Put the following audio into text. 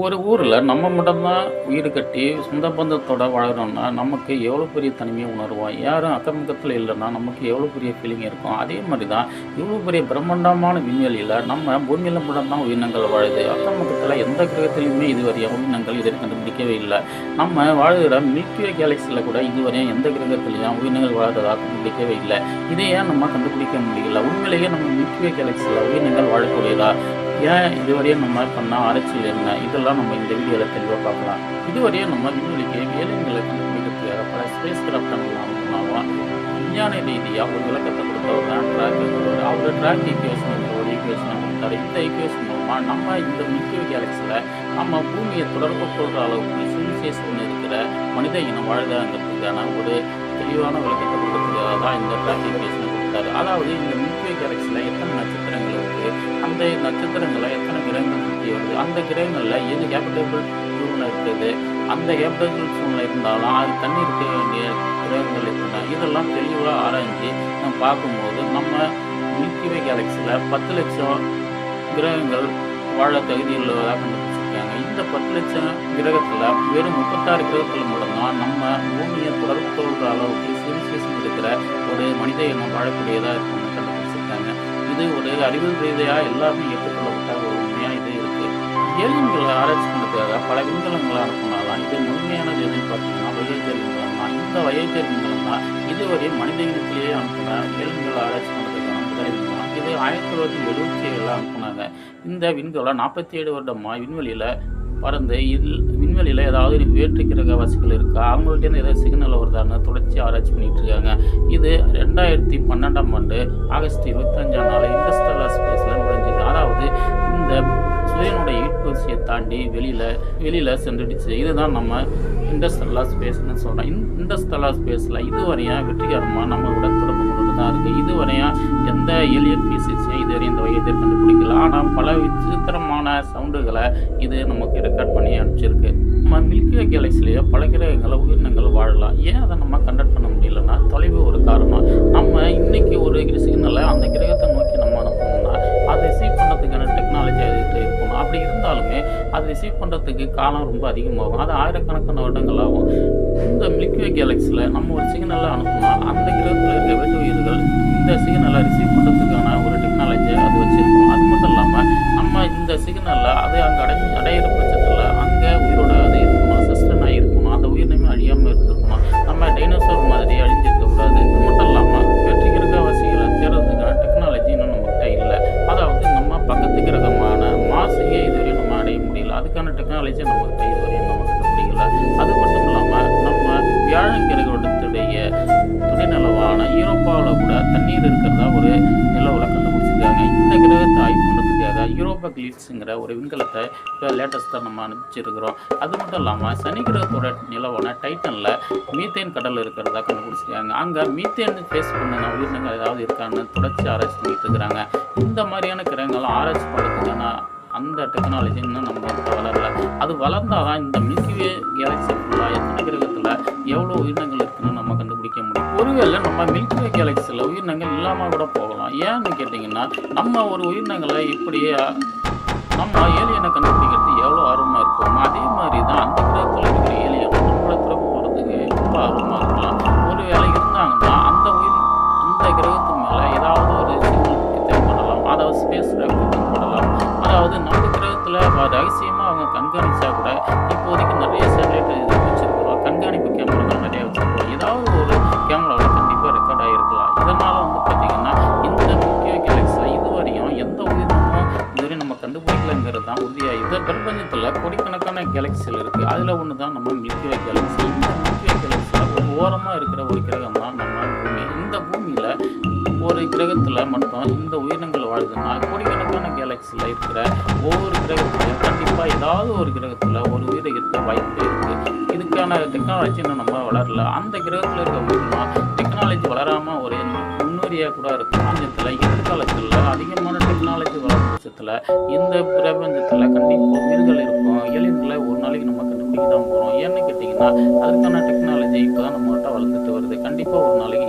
ஒரு ஊரில் நம்ம மட்டும்தான் வீடு கட்டி சொந்த பந்தத்தோட வாழறோம்னா நமக்கு எவ்வளோ பெரிய தனிமையை உணர்வோம்? யாரும் அக்கம்பக்கத்தில் இல்லைன்னா நமக்கு எவ்வளோ பெரிய ஃபீலிங் இருக்கும்? அதே மாதிரி தான் இவ்வளோ பெரிய பிரம்மாண்டமான விண்வெளியில் நம்ம பூமியில் மட்டும்தான் உயிரினங்கள் வாழுது. அக்கம் பக்கத்தில் எந்த கிரகத்திலையுமே இதுவரை உயிரினங்கள் இதை கண்டுபிடிக்கவே இல்லை. நம்ம வாழ்கிற மில்கிவே கேலக்சியில் கூட இதுவரையும் எந்த கிரகத்திலையும் உயிரினங்கள் வாழ்கிறதா கண்டுபிடிக்கவே இல்லை. இதை ஏன் நம்ம கண்டுபிடிக்க முடியல. உண்மையிலேயே நம்ம மில்கிவே கேலக்சியில் உயிரினங்கள் வாழக்கூடியதா? ஏன் இதுவரையும் நம்ம பண்ணால் ஆராய்ச்சி என்ன? இதெல்லாம் நம்ம இந்த வீடியோவில் தெளிவாக பார்க்கலாம். இதுவரையும் நம்ம விண்வெளிக்கு ஏலியன்களை கண்டுபிடிக்கிறதுக்காக பல ஸ்பேஸ் கிராஃப்ட்கள் விஞ்ஞான ரீதியாக ஒரு விளக்கத்தை கொடுத்தவர் தான் ட்ராக் கொடுத்தவர் அவர் ட்ராக் ஈக்குவேஷன் ஒரு ஈக்குவேஷன் கொடுத்தாரு. இந்த ஈக்குவேஷன் மூலமாக நம்ம இந்த மில்கி கேலக்ஸியில் நம்ம பூமியை தொடர்பு கொள்கிற அளவுக்கு சிவிலைசேஷன் இருக்கிற மனித இனம் வாழ்கிறதுக்கான ஒரு தெளிவான விளக்கத்தை கொடுக்கறதுக்காக தான் இந்த ட்ராக் ஈக்குவேஷன் கொடுத்தாரு. அதாவது இந்த மில்கி கேலக்ஸியில் அந்த நட்சத்திரங்களை எத்தனை கிரகங்கள் சுற்றி வருது? அந்த கிரகங்களில் எது ஹேபிட்டபிள் சூழ்நிலை இருக்குது? அந்த ஹேபிட்டபிள் சூழ்நிலை இருந்தாலும் அது தண்ணி இருக்க வேண்டிய கிரகங்கள் எத்தனை இதெல்லாம் தெளிவாக ஆராய்ஞ்சு நம்ம பார்க்கும்போது நம்ம மில்கிவே கேலக்ஸியில் பத்து லட்சம் கிரகங்கள் வாழ தகுதி உள்ளதாக கண்டுபிடிச்சிருக்காங்க. இந்த பத்து லட்சம் கிரகத்தில் வெறும் முப்பத்தாறு கிரகத்தில் மட்டும்தான் நம்ம பூமியை தொடர்பு கொள்கிற அளவுக்கு சிவிலைசேஷன் இருக்கிற ஒரு மனித இனம் வாழக்கூடியதாக இருக்கும். இது ஒரு அறிவியல் ரீதியாக எல்லாருமே ஏற்றுக்கொள்ளப்பட்ட ஒரு உண்மையாக இது இருக்குது ஏலியன்களை ஆராய்ச்சி பண்ணுறதுக்காக பல விண்கலங்களை அனுப்புனாலாம் இது முழுமையானது எதுன்னு பார்த்தீங்கன்னா வயேஜர் தான் இந்த வயல் விண்கலம் தான் இதுவரை மனித இனத்திலேயே அனுப்புன ஏலியன்களை ஆராய்ச்சி பண்ணுறதுக்கான இது ஆயிரத்தி தொள்ளாயிரத்தி எழுபத்தி ஏழில் அனுப்புனாங்க. இந்த விண்கலம் நாற்பத்தி ஏழு வருடமாக விண்வெளியில் பறந்து இதில் விண்வெளியில் ஏதாவது வேற்று கிரகவாசிகள் இருக்கா? அவங்கள்ட்ட ஏதாவது சிக்னல் வருதான்னு தொடர்ச்சி ஆராய்ச்சி பண்ணிட்டு இருக்காங்க இது ரெண்டாயிரத்தி பன்னெண்டாம் ஆண்டு ஆகஸ்ட் இருபத்தஞ்சாம் நாள் இன்டர்ஸ்டெல்லர் ஸ்பேஸில் முடிஞ்சது அதாவது இந்த சூரியனுடைய ஈட்பூசியை தாண்டி வெளியில் வெளியில் சென்றுடுச்சு. இதுதான் நம்ம இன்டர்ஸ்டெல்லர் ஸ்பேஸ்னு சொல்கிறோம் இந்த இன்டர்ஸ்டெல்லர் ஸ்பேஸில் இதுவரையும் வெற்றிகரமாக நம்மளோட தொடர்பு தான் இருக்குது இதுவரையும் எந்த ஏலியன் பீசிஸையும் இதுவரையும் இந்த வகையத்தை கண்டுபிடிக்கல. ஆனால் பல விசித்திரமான சவுண்டுகளை இது நமக்கு ரெக்கார்ட் பண்ணி அனுப்பிச்சிருக்கு. நம்ம மில்கிவே கேலக்சிலேயே பல கிரகங்களை உயிரினங்கள் வாழலாம். ஏன் அதை நம்ம கண்டக்ட் பண்ண முடியலன்னா தொலைவு ஒரு காரணம். நம்ம இன்னைக்கு ஒரு சிக்னலை அந்த கிரகத்தை நோக்கி நம்ம அனுப்பணும்னா அதை ரிசீவ் பண்ணுறதுக்கான டெக்னாலஜி அதுகிட்ட இருக்கணும். அப்படி இருந்தாலுமே அதை ரிசீவ் பண்ணுறதுக்கு காலம் ரொம்ப அதிகமாகும். அது ஆயிரக்கணக்கான வருடங்கள் ஆகும் இந்த மில்கிவே கேலக்சியில் நம்ம ஒரு சிக்னலை அனுப்புனா சிக்னலில் அது அங்கே அடை அடையிற பட்சத்தில் யூரோப்பா கிளிட்ஸுங்கிற ஒரு விண்கலத்தை இப்போ லேட்டஸ்ட்டாக நம்ம அனுப்பிச்சிருக்கிறோம். அது மட்டும் இல்லாமல் சனி கிரகத்தோட நிலவான டைட்டனில் மீத்தேன் கடல் இருக்கிறதா கண்டுபிடிச்சிருக்காங்க. அங்கே மீத்தேன் ஃபேஸ் பண்ண உயிரினங்கள் ஏதாவது இருக்கான்னு தொடர்ச்சி ஆராய்ச்சி பண்ணிட்டு இருக்கிறாங்க இந்த மாதிரியான கிரகங்கள்லாம் ஆராய்ச்சி பண்ணுறதுக்கான அந்த டெக்னாலஜி இன்னும் நம்ம வளரல. அது வளர்ந்தால் தான் இந்த மில்கிவே கேலக்சி ஃபுல்லாக எத்தனை கிரகத்தில் எவ்வளோ உயிரினங்கள் இருக்குன்னு நம்ம கண்டுபிடிக்க முடியும். ஒருவேளை நம்ம மில்கிவே கேலக்ஸியில் உயிரினங்கள் இல்லாமல் கூட போகலாம். ஏன்னு கேட்டிங்கன்னா நம்ம ஒரு உயிரினங்களை இப்படியே நம்ம ஏலியனை கண்டுபிடிக்கிறது எவ்வளோ ஆர்வமாக இருக்கும் அதே மாதிரி தான் அந்த கிரகத்தில் இருக்கிற ஏலியன் நம்மளை பிறப்பு போகிறதுக்கு ரொம்ப ஆர்வமாக இருக்கலாம். ஒரு வேலை இருந்தாங்கன்னா அந்த உயிர் அந்த கிரகத்து மேலே ஏதாவது ஒரு சிக்னல் தேவைப்படலாம் அதாவது ஸ்பேஸ் தேவைப்படலாம் அதாவது நம்ம கிரகத்தில் ரகசியமாக அவங்க கண்காணித்தா கூட இப்போதைக்கு நிறைய சேட்டலைட் பார்த்தீங்கன்னா இந்த முக்கிய கேலக்ஸில் இதுவரையும் எந்த உயிரினமும் இதுவரை நம்ம கண்டுபிடிக்கலங்கிறது தான் உறுதியாக இந்த பிரபஞ்சத்தில் கோடிக்கணக்கான கேலக்சிகள் இருக்குது அதில் ஒன்று தான் நம்ம மில்கிவே கேலக்ஸி இந்த மில்கிவே கேலக்ஸியில் ஒரு ஓரமாக இருக்கிற ஒரு கிரகம் தான் நம்ம பூமி. இந்த பூமியில் ஒரு கிரகத்தில் மட்டும் இந்த உயிரினங்கள் வாழுதுன்னா கோடிக்கணக்கான கேலக்ஸியில் இருக்கிற ஒவ்வொரு கிரகத்திலையும் கண்டிப்பாக ஏதாவது ஒரு கிரகத்தில் ஒரு உயிரை இருக்க வாய்ப்பு இருக்குது இதுக்கான டெக்னாலஜி இன்னும் நம்ம வளரல. அந்த கிரகத்தில் இருக்க உயிரினம் டெக்னாலஜி வளராமல் ஒரு முன்னுரியாக கூட இருக்கும் மாநிலத்தில் எதிர்காலத்தில் அதிகமான டெக்னாலஜி வளரும் பட்சத்தில் இந்த பிரபஞ்சத்தில் கண்டிப்பாக உயிர்கள் இருக்கும். ஏலியன்களை ஒரு நாளைக்கு நம்ம கண்டுபிடிக்க தான் போகிறோம் ஏன்னு கேட்டிங்கன்னா அதுக்கான டெக்னாலஜி இப்போ தான் நம்மகிட்ட வளர்ந்துட்டு வருது. கண்டிப்பாக ஒரு நாளைக்கு